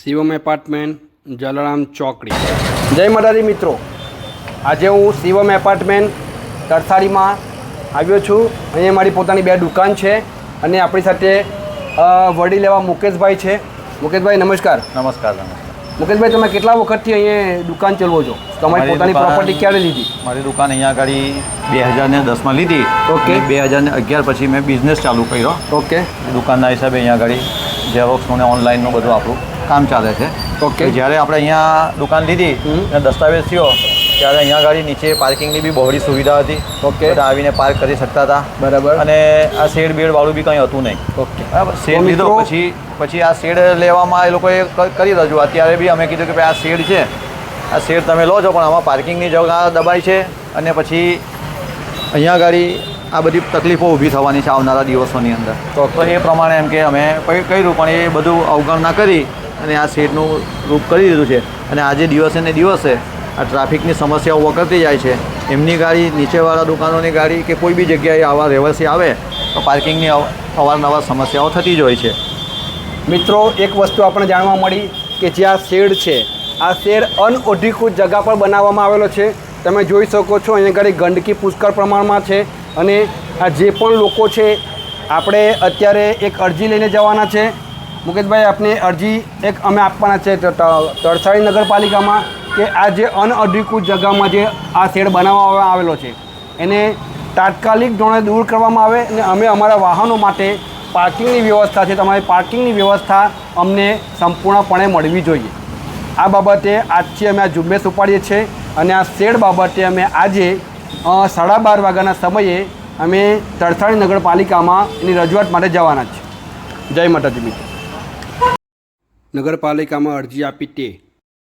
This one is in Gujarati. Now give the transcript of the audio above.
શિવમ એપાર્ટમેન્ટ જલારામ ચોકડી. જય મરારી મિત્રો. આજે હું શિવમ એપાર્ટમેન્ટ તરસાડીમાં આવ્યો છું. અહીંયા મારી પોતાની બે દુકાન છે અને આપણી સાથે વડી લેવા મુકેશભાઈ છે. મુકેશભાઈ નમસ્કાર. નમસ્કાર નમસ્કાર. મુકેશભાઈ તમે કેટલા વખતથી અહીંયા દુકાન ચલાવો છો? તમારી પોતાની પ્રોપર્ટી ક્યારે લીધી? મારી દુકાન અહીંયા આગળ બે હજાર ને દસમાં લીધી. ઓકે. બે હજાર ને અગિયાર પછી મેં બિઝનેસ ચાલુ કર્યો. ઓકે. દુકાનના હિસાબે અહીંયા આગળ ઝેરોક્સનું ને ઓનલાઈનનું બધું આપણું. કામ ચાલે છે. ઓકે. જ્યારે આપણે અહીંયા દુકાન લીધી અને દસ્તાવેજ થયો ત્યારે અહીંયા ગાડી નીચે પાર્કિંગની બી બહોળી સુવિધા હતી. ઓકે. આવીને પાર્ક કરી શકતા હતા. બરાબર. અને આ શેડ બેડ વાળું બી કંઈ હતું નહીં. ઓકે બરાબર. શેડ લીધો પછી પછી આ શેડ લેવામાં એ લોકોએ કરી રજૂઆત ત્યારે બી અમે કીધું કે ભાઈ આ શેડ છે. આ શેડ તમે લો છો પણ આમાં પાર્કિંગની જગ્યા દબાઈ છે. અને પછી અહીંયા આગળ આ બધી તકલીફો ઊભી થવાની છે આવનારા દિવસોની અંદર. તો એ પ્રમાણે એમ કે અમે કર્યું, પણ એ બધું અવગણના કરી અને આ શેડનું રૂપ કરી દીધું છે. અને આજે દિવસે ને દિવસે આ ટ્રાફિકની સમસ્યાઓ વકરતી જાય છે. એમની ગાડી, નીચેવાળા દુકાનોની ગાડી કે કોઈ બી જગ્યાએ આવા રહેવાસી આવે, તો પાર્કિંગની અવારનવાર સમસ્યાઓ થતી જ હોય છે. મિત્રો, એક વસ્તુ આપણે જાણવા મળી કે જે આ શેડ છે, આ શેડ અનઅધિકૃત જગા પર બનાવવામાં આવેલો છે. તમે જોઈ શકો છો, અહીંયા આગળ ગંદકી પુષ્કળ પ્રમાણમાં છે. અને આ જે પણ લોકો છે, આપણે અત્યારે એક અરજી લઈને જવાના છે. મુકેશભાઈ, આપને અરજી એક અમે આપવાના છે ત- ત- તરસાળી નગરપાલિકામાં કે આ જે અનઅધિકૃત જગ્યામાં જે આ શેડ બનાવવામાં આવેલો છે, એને તાત્કાલિક ધોરણે દૂર કરવામાં આવે અને અમે અમારા વાહનો માટે પાર્કિંગની વ્યવસ્થા છે, તમારી પાર્કિંગની વ્યવસ્થા અમને સંપૂર્ણપણે મળવી જોઈએ. આ બાબતે આજથી અમે આ ઝુંબેશ ઉપાડીએ છીએ અને આ શેડ બાબતે અમે આજે સાડા બાર વાગ્યાના સમયે અમે તરસાણી નગરપાલિકામાં એની રજૂઆત માટે જવાના છીએ. જય માતાજી મિત્રો. નગરપાલિકામાં અરજી આપી તે